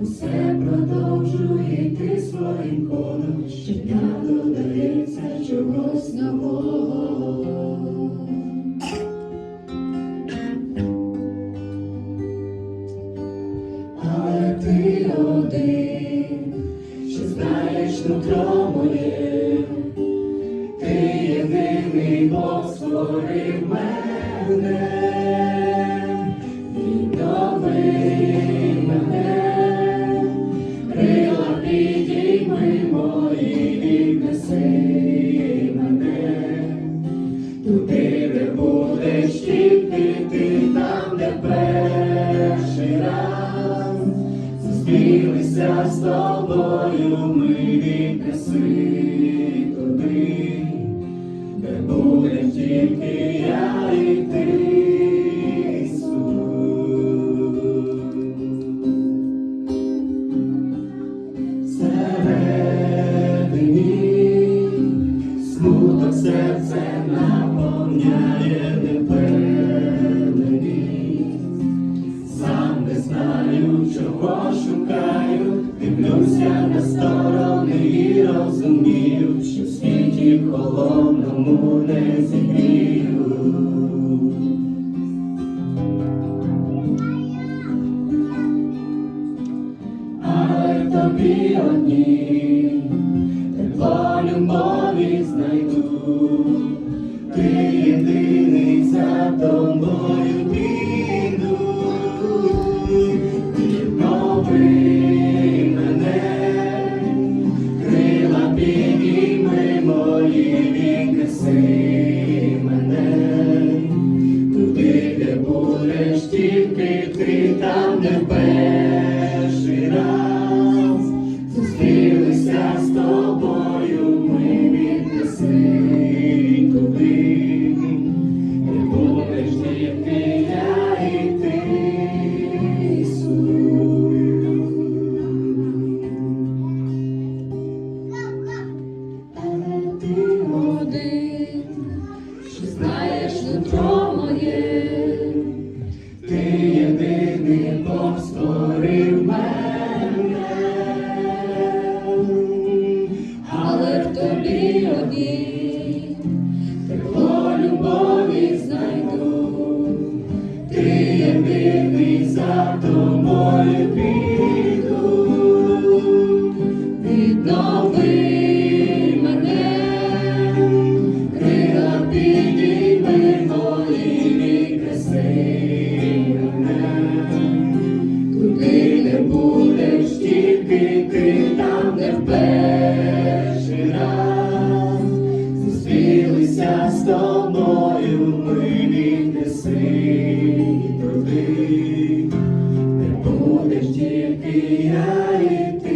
Все продовжує йти своїм ходом, щодня додається чогось. Але ти один, що знаєш нутро моє, ти єдиний Бог створив мене. Ми віднеси туди, де будем тільки я смуток серце наповняє невпевненість. Дивлюся на сторони і розумію, що в світі холодному не зігрію. Але тобі одні тепло любові знайду, ти ти, там, де перший тобі любові знайду, ти єдиний за тобою піду, віднови мене, крила підійми мої, не будеш тільки ти, там, де в ми туди, не будеш тільки я і